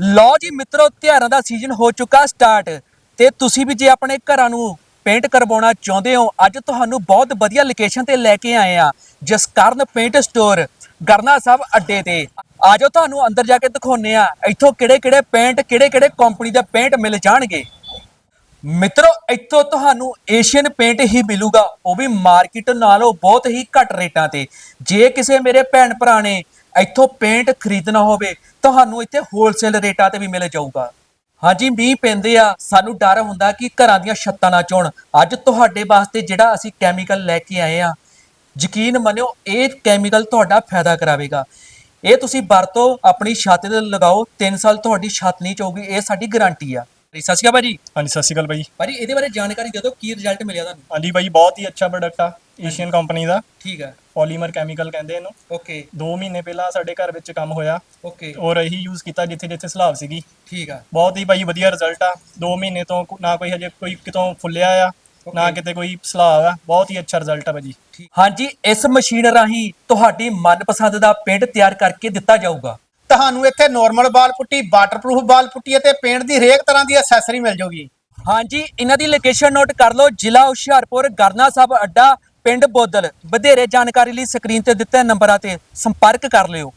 ਲਓ ਜੀ ਮਿੱਤਰੋ, ਤਿਉਹਾਰਾਂ ਦਾ ਸੀਜ਼ਨ ਹੋ ਚੁੱਕਾ ਸਟਾਰਟ ਤੇ ਤੁਸੀਂ ਵੀ ਜੇ ਆਪਣੇ ਘਰਾਂ ਨੂੰ ਪੇਂਟ ਕਰਵਾਉਣਾ ਚਾਹੁੰਦੇ ਹੋ, ਅੱਜ ਤੁਹਾਨੂੰ ਬਹੁਤ ਵਧੀਆ ਲੋਕੇਸ਼ਨ ਤੇ ਲੈ ਕੇ ਆਏ ਆ। ਜਸਕਰਨ ਪੇਂਟ ਸਟੋਰ ਗਰਨਾ ਸਾਹਿਬ ਅੱਡੇ ਤੇ। ਆਜੋ ਤੁਹਾਨੂੰ ਅੰਦਰ ਜਾ ਕੇ ਦਿਖਾਉਨੇ ਆ, ਇੱਥੋਂ ਕਿਹੜੇ ਕਿਹੜੇ ਪੇਂਟ ਕਿਹੜੇ ਕਿਹੜੇ ਕੰਪਨੀ ਦੇ ਪੇਂਟ ਮਿਲ ਜਾਣਗੇ। ਮਿੱਤਰੋ, ਇੱਥੋਂ ਤੁਹਾਨੂੰ ਏਸ਼ੀਅਨ ਪੇਂਟ ਹੀ ਮਿਲੂਗਾ, ਉਹ ਵੀ ਮਾਰਕੀਟ ਨਾਲੋਂ ਬਹੁਤ ਹੀ ਘੱਟ ਰੇਟਾਂ ਤੇ। ਜੇ ਕਿਸੇ ਮੇਰੇ ਭੈਣ ਭਰਾ ਨੇ ਇੱਥੋਂ ਪੇਂਟ ਖਰੀਦਣਾ ਹੋਵੇ, ਤੁਹਾਨੂੰ ਇੱਥੇ ਹੋਲਸੇਲ ਰੇਟਾਂ ਤੇ ਵੀ ਮਿਲ ਜਾਊਗਾ। ਹਾਂਜੀ, ਮੀਂਹ ਪੈਂਦੇ ਆ, ਸਾਨੂੰ ਡਰ ਹੁੰਦਾ ਕਿ ਘਰਾਂ ਦੀਆਂ ਛੱਤਾਂ ਨਾ ਚੋਣ। ਅੱਜ ਤੁਹਾਡੇ ਵਾਸਤੇ ਜਿਹੜਾ ਅਸੀਂ ਕੈਮੀਕਲ ਲੈ ਕੇ ਆਏ ਆ, ਯਕੀਨ ਮੰਨਿਓ, ਇਹ ਕੈਮੀਕਲ ਤੁਹਾਡਾ ਫਾਇਦਾ ਕਰਾਵੇਗਾ। ਇਹ ਤੁਸੀਂ ਵਰਤੋ, ਆਪਣੀ ਛੱਤ ਤੇ ਲਗਾਓ 3 ਸਾਲ ਤੁਹਾਡੀ ਛੱਤ ਨਹੀਂ ਚੋਗੀ ਇਹ ਸਾਡੀ ਗਾਰੰਟੀ ਆ। ਸਤਿ ਸ਼੍ਰੀ ਅਕਾਲ ਭਾਜੀ। ਹਾਂਜੀ ਸਤਿ ਸ਼੍ਰੀ ਅਕਾਲ ਬਾਈ ਭਾਜੀ ਇਹਦੇ ਬਾਰੇ ਜਾਣਕਾਰੀ ਦੇ ਦਿਓ ਕੀ ਰਿਜ਼ਲਟ ਮਿਲਿਆ ਤੁਹਾਨੂੰ? ਹਾਂਜੀ ਬਾਈ ਬਹੁਤ ਹੀ ਅੱਛਾ ਪ੍ਰੋਡਕਟ ਆ ਏਸ਼ੀਅਨ ਕੰਪਨੀ ਦਾ। ਠੀਕ ਹੈ ਪੋਲੀਮਰ ਕੈਮੀਕਲ ਕਹਿੰਦੇ ਇਹਨੂੰ। ਓਕੇ 2 ਮਹੀਨੇ ਪਹਿਲਾਂ ਸਾਡੇ ਘਰ ਵਿੱਚ ਕੰਮ ਹੋਇਆ। ਓਕੇ ਔਰ ਇਹੀ ਯੂਜ਼ ਕੀਤਾ ਜਿੱਥੇ ਜਿੱਥੇ ਸਲਾਬ ਸੀਗੀ। ਠੀਕ ਆ। ਬਹੁਤ ਹੀ ਬਾਈ ਵਧੀਆ ਰਿਜ਼ਲਟ ਆ। 2 ਮਹੀਨੇ ਤੋਂ ਕੋ- ਨਾ ਕੋਈ ਹਜੇ ਕੋਈ ਕਿਤੋਂ ਫੁੱਲਿਆ ਆ ਨਾ ਕਿਤੇ ਕੋਈ ਸਲਾਬ ਆ। ਬਹੁਤ ਹੀ ਅੱਛਾ ਰਿਜ਼ਲਟ ਆ ਭਾਜੀ। ਹਾਂਜੀ ਇਸ ਮਸ਼ੀਨ ਰਾਹੀਂ ਤੁਹਾਡੀ ਮਨਪਸੰਦ ਦਾ ਪੇਂਟ ਤਿਆਰ ਕਰਕੇ ਦਿੱਤਾ ਜਾਊਗਾ। ਤੁਹਾਨੂੰ ਇੱਥੇ ਨਾਰਮਲ ਬਾਲ ਪੁੱਟੀ ਵਾਟਰਪ੍ਰੂਫ ਬਾਲ ਪੁੱਟੀ ਅਤੇ ਪੇਂਟ ਦੀ ਹਰੇਕ ਤਰ੍ਹਾਂ ਦੀ ਐਕਸੈਸਰੀ ਮਿਲ ਜਾਊਗੀ। ਹਾਂਜੀ, ਇਹਨਾਂ ਦੀ ਲੋਕੇਸ਼ਨ ਨੋਟ ਕਰ ਲਓ, ਜ਼ਿਲ੍ਹਾ ਹੁਸ਼ਿਆਰਪੁਰ, ਗਰਨਾ ਸਾਹਿਬ ਅੱਡਾ, ਪਿੰਡ ਬੋਦਲ। ਵਧੇਰੇ ਜਾਣਕਾਰੀ ਲਈ ਸਕਰੀਨ ਤੇ ਦਿੱਤੇ ਨੰਬਰਾਂ ਤੇ ਸੰਪਰਕ ਕਰ ਲਿਓ।